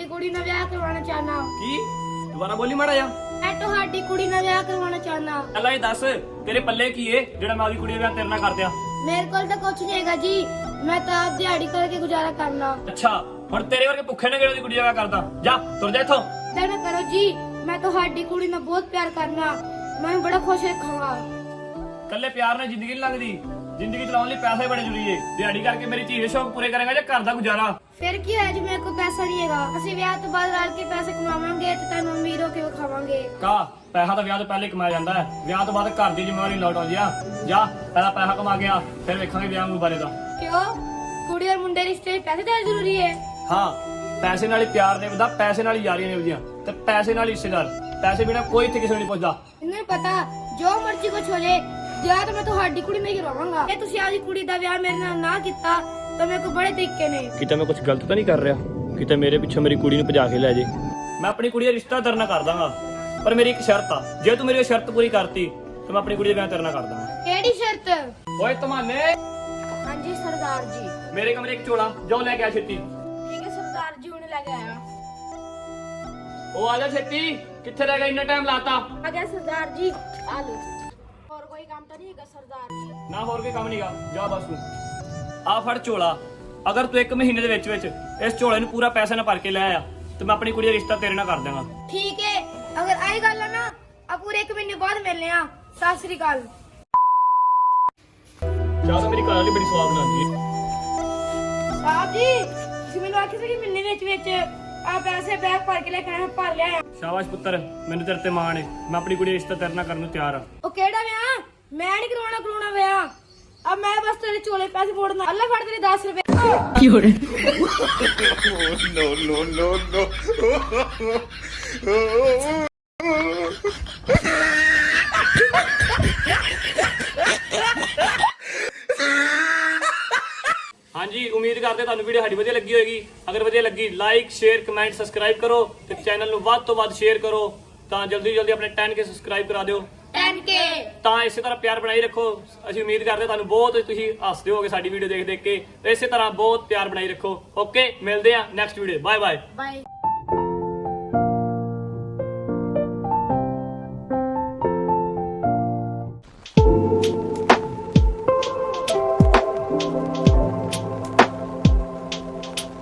ਤੁਹਾਡੀ ਕੁੜੀ ਨਾਲ ਵਿਆਹ ਕਰਵਾਉਣਾ ਚਾਹਨਾ ਕੀ? ਦੁਬਾਰਾ ਬੋਲੀ ਮਾੜਾ ਜਾ ਮੈਂ ਤੁਹਾਡੀ ਕੁੜੀ ਨਾਲ ਵਿਆਹ ਕਰਵਾਉਣਾ ਚਾਹਨਾ ਅੱਲਾ ਇਹ ਦੱਸ ਤੇਰੇ ਪੱਲੇ ਕੀ ਏ ਜਿਹੜਾ ਮੈਂ ਆਪਦੀ ਕੁੜੀ ਦਾ ਵਿਆਹ ਤੇਰੇ ਨਾਲ ਕਰ ਦਿਆਂ ਮੇਰੇ ਕੋਲ ਤਾਂ ਕੁਝ ਨਹੀਂ ਹੈਗਾ ਜੀ। ਮੈਂ ਤਾਂ ਆਪ ਦਿਹਾੜੀ ਕਰਕੇ ਗੁਜ਼ਾਰਾ ਕਰਨਾ। ਅੱਛਾ ਹੁਣ ਤੇਰੇ ਵਰਗੇ ਭੁੱਖੇ ਨੇ ਕਿਹੜੀ ਕੁੜੀ ਦਾ ਵਿਆਹ ਕਰਦਾ? ਜਾ ਤੁਰ ਜਾ ਇੱਥੋਂ। ਨਾ ਕਰੋ ਜੀ ਮੈਂ ਤੁਹਾਡੀ ਕੁੜੀ ਨਾਲ ਬਹੁਤ ਪਿਆਰ ਕਰਨਾ। ਮੈਂ ਬੜਾ ਖੁਸ਼ ਰੱਖਾਂਗਾ। ਕੱਲੇ ਪਿਆਰ ਨਾਲ ਜ਼ਿੰਦਗੀ ਨਹੀਂ ਲੰਘਦੀ। ਜ਼ਿੰਦਗੀ ਚਲਾਉਣ ਲਈ ਪੈਸੇ ਬੜੇ ਜ਼ਰੂਰੀ ਏ। ਦਿਹਾੜੀ ਕਰਕੇ ਮੇਰੀ ਧੀ ਦੇ ਸ਼ੌਕ ਪੂਰੇ ਕਰੇਗਾ ਜਾਂ ਘਰ ਦਾ ਗੁਜ਼ਾਰਾ? ਫਿਰ ਕੀ ਹੋਇਆ ਜੀ? ਮੇਰੇ ਕੋਲ ਪੈਸਾ ਨਹੀਂ ਹੈਗਾ। ਅਸੀਂ ਵਿਆਹ ਤੋਂ ਬਾਅਦ ਰਲ ਕੇ ਪੈਸੇ ਕਮਾਵਾਂਗੇ ਤੇ ਤੁਹਾਨੂੰ ਅਮੀਰ ਹੋ ਕੇ ਵਿਖਾਵਾਂਗੇ। ਕਾ ਪੈਸਾ ਤਾਂ ਵਿਆਹ ਤੋਂ ਪਹਿਲੇ ਕਮਾਇਆ ਜਾਂਦਾ ਹੈ। ਵਿਆਹ ਤੋਂ ਬਾਅਦ ਘਰ ਦੀ ਜ਼ਿੰਮੇਵਾਰੀ ਲੋਟ ਆਉਂਦੀ ਆ। ਜਾ ਪਹਿਲਾਂ ਪੈਸਾ ਕਮਾ ਕੇ ਆ ਫਿਰ ਵੇਖਾਂਗੇ ਵਿਆਹ ਨੂੰ ਬਾਰੇ ਦਾ। ਕਿਉਂ? ਕੁੜੀ ਔਰ ਮੁੰਡੇ ਰਿਸ਼ਤੇ ਵਿੱਚ ਪੈਸੇ ਤਾਂ ਜ਼ਰੂਰੀ ਹੈ ਹਾਂ ਪੈਸੇ ਨਾਲ ਹੀ ਪਿਆਰ ਨਿਭਦਾ ਪੈਸੇ ਨਾਲ ਹੀ ਯਾਰੀਆਂ ਨਿਭਦੀਆਂ ਤੇ ਪੈਸੇ ਨਾਲ ਹੀ ਰਿਸ਼ਤੇਦਾਰ। ਪੈਸੇ ਬਿਨਾ ਕੋਈ ਇੱਥੇ ਕਿਸੇ ਨੂੰ ਨਹੀਂ ਪੁੱਛਦਾ। ਮੈਨੂੰ ਪਤਾ ਜੋ ਮਰਜ਼ੀ ਕੁਛ ਹੋ ਜੇ ਜਾਂ ਤਾਂ ਮੈਂ ਤੁਹਾਡੀ ਕੁੜੀ ਨਹੀਂ ਕਰਵਾਵਾਂਗਾ ਜੇ ਤੁਸੀਂ ਆਪਦੀ ਕੁੜੀ ਦਾ ਵਿਆਹ ਮੇਰੇ ਨਾਲ ਨਾ ਕੀਤਾ ਤਾਂ ਮੇਰੇ ਕੋਲ ਬੜੇ ਤਰੀਕੇ ਨੇ। ਕਿਤੇ ਮੈਂ ਕੁਝ ਗਲਤ ਤਾਂ ਨਹੀਂ ਕਰ ਰਿਹਾ? ਕਿਤੇ ਮੇਰੇ ਪਿੱਛੇ ਮੇਰੀ ਕੁੜੀ ਨੂੰ ਭਜਾ ਕੇ ਲੈ ਜੇ? ਮੈਂ ਆਪਣੀ ਕੁੜੀ ਦਾ ਰਿਸ਼ਤਾ ਤੇਰੇ ਨਾਲ ਕਰ ਦਾਂਗਾ ਪਰ ਮੇਰੀ ਇੱਕ ਸ਼ਰਤ ਆ। ਜੇ ਤੂੰ ਮੇਰੀ ਉਹ ਸ਼ਰਤ ਪੂਰੀ ਕਰਤੀ ਤਾਂ ਮੈਂ ਆਪਣੀ ਕੁੜੀ ਦਾ ਵਿਆਹ ਤੇਰੇ ਨਾਲ ਕਰ ਦਾਂਗਾ। ਕਿਹੜੀ ਸ਼ਰਤ? ਓਏ ਤਮਾਨੇ! ਹਾਂਜੀ ਸਰਦਾਰ ਜੀ। ਮੇਰੇ ਕਮਰੇ ਇੱਕ ਝੋਲਾ ਜਾਓ ਲੈ ਕੇ ਆ ਛੇਤੀ। ਠੀਕ ਹੈ ਸਰਦਾਰ ਜੀ ਉਹਨੇ ਲੈ ਕੇ ਆਇਆ। ਉਹ ਆ ਜਾ ਛੇਤੀ ਕਿੱਥੇ ਰਹਿ ਗਿਆ ਇੰਨਾ ਟਾਈਮ ਲਾਤਾ? ਆ ਗਿਆ ਸਰਦਾਰ ਜੀ ਆ ਲਓ। ਕੰਮ ਤਾਂ ਨਹੀਂ ਹੈਗਾ ਸਰਦਾਰ ਜੀ। ਨਾ ਹੋਰ ਕੋਈ ਕੰਮ ਨਹੀਂਗਾ ਜਾ ਬਸ ਤੂੰ। ਆ ਫੜ ਝੋਲਾ। ਅਗਰ ਤੂੰ ਇੱਕ ਮਹੀਨੇ ਦੇ ਵਿੱਚ ਵਿੱਚ ਇਸ ਝੋਲੇ ਨੂੰ ਪੂਰਾ ਪੈਸੇ ਨਾਲ ਭਰ ਕੇ ਲੈ ਆ ਤੇ ਮੈਂ ਆਪਣੀ ਕੁੜੀ ਦਾ ਰਿਸ਼ਤਾ ਤੇਰੇ ਨਾਲ ਕਰ ਦਾਂਗਾ ਠੀਕ ਹੈ ਅਗਰ ਆਈ ਗੱਲ ਨਾ ਆ ਪੂਰੇ ਇੱਕ ਮਹੀਨੇ ਬਾਅਦ ਮਿਲਨੇ ਆ। ਸਤਿ ਸ੍ਰੀ ਅਕਾਲ। ਚਾਹ ਤਾਂ ਮੇਰੀ ਘਰ ਵਾਲੀ ਬੜੀ ਸਵਾਦ ਬਣਾਉਂਦੀ ਹੈ ਸਾਹਿਬ ਜੀ ਤੁਸੀਂ ਮੈਨੂੰ ਆਖਿਆ ਸੀ ਕਿ ਮਹੀਨੇ ਵਿੱਚ ਵਿੱਚ ਆ ਪੈਸੇ ਬੈਗ ਭਰ ਕੇ ਲੈ ਕੇ ਆਇਆ ਭਰ ਲਿਆ ਆ। ਸ਼ਾਬਾਸ਼ ਪੁੱਤਰ ਮੈਨੂੰ ਤੇਰੇ ਤੇ ਮਾਣ ਹੈ ਮੈਂ ਆਪਣੀ ਕੁੜੀ ਦਾ ਰਿਸ਼ਤਾ ਤੇਰੇ ਨਾਲ ਕਰਨ ਨੂੰ ਤਿਆਰ ਆ। ਉਹ ਕਿਹੜਾ ਵਿਆਹ? ਮੈਂ ਨਹੀਂ ਕਰਵਾਉਣਾ ਕਰਵਾਉਣਾ ਵਿਆਹ। ਆ ਮੈਂ ਬਸ ਤੇਰੇ ਚੋਲੇ ਪੈਸੇ ਫੋੜਨਾ। ਅੱਲਾ ਫੜ ਤੇਰੇ 10 ਰੁਪਏ। ਹਾਂਜੀ ਉਮੀਦ ਕਰਦੇ ਤੁਹਾਨੂੰ ਵੀਡੀਓ ਸਾਡੀ ਵਧੀਆ ਲੱਗੀ ਹੋਏਗੀ। ਅਗਰ ਵਧੀਆ ਲੱਗੀ ਲਾਈਕ ਸ਼ੇਅਰ ਕਮੈਂਟ ਸਬਸਕ੍ਰਾਈਬ ਕਰੋ ਤੇ ਚੈਨਲ ਨੂੰ ਵੱਧ ਤੋਂ ਵੱਧ ਸ਼ੇਅਰ ਕਰੋ। ਤਾਂ ਜਲਦੀ ਜਲਦੀ ਆਪਣੇ 10k ਸਬਸਕ੍ਰਾਈਬ ਕਰਾ ਦਿਓ। 10k ਤਾਂ ਇਸੇ ਤਰ੍ਹਾਂ ਪਿਆਰ ਬਣਾਈ ਰੱਖੋ। ਅਸੀਂ ਉਮੀਦ ਕਰਦੇ ਤੁਹਾਨੂੰ ਬਹੁਤ ਤੁਸੀਂ ਹੱਸਦੇ ਹੋਗੇ ਸਾਡੀ ਵੀਡੀਓ ਦੇਖ ਦੇਖ ਕੇ। ਤੇ ਇਸੇ ਤਰ੍ਹਾਂ ਬਹੁਤ ਪਿਆਰ ਬਣਾਈ ਰੱਖੋ। ਓਕੇ ਮਿਲਦੇ ਆ next video bye bye bye